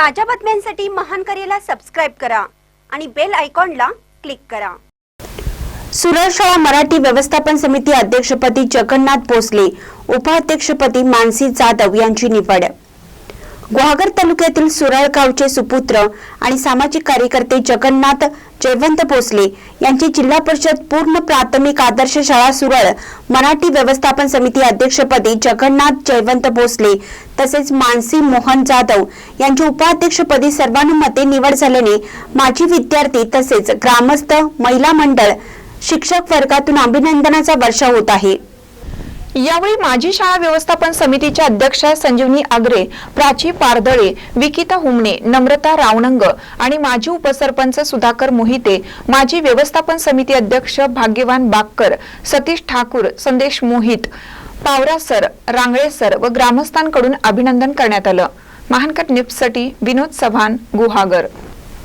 ताज्या बातम्यांसाठी महान करेला सबस्क्राईब करा आणि बेल आयकॉनला क्लिक करा. सुरळ शाळा मराठी व्यवस्थापन समिती अध्यक्षपदी जगन्नाथ भोसले उपाध्यक्षपदी मानसी जाधव यांची निवड. गुहागर तालुक्यातील सुरळ गावचे सुपुत्र आणि सामाजिक कार्यकर्ते जगन्नाथ जयवंत भोसले यांची जिल्हा परिषद पूर्ण प्राथमिक आदर्श शाळा सुरळ मराठी व्यवस्थापन समिती अध्यक्षपदी जगन्नाथ जयवंत भोसले तसेच मानसी मोहन जाधव यांची उपाध्यक्षपदी सर्वानुमते निवड झाल्याने माजी विद्यार्थी तसेच ग्रामस्थ महिला मंडळ शिक्षक वर्गातून अभिनंदनाचा वर्षा होत आहे. यावेळी माजी शाळा व्यवस्थापन समितीच्या अध्यक्षा संजीवनी आगरे प्राची पारदळे विकिता हुमणे नम्रता रावणंग आणि माजी उपसरपंच सुधाकर मोहिते माजी व्यवस्थापन समिती अध्यक्ष भाग्यवान बागकर सतीश ठाकूर संदेश मोहित पावरा सर रांगळे सर व ग्रामस्थांकडून अभिनंदन करण्यात आलं. महानकर निप्ससाठी विनोद चव्हाण गुहागर.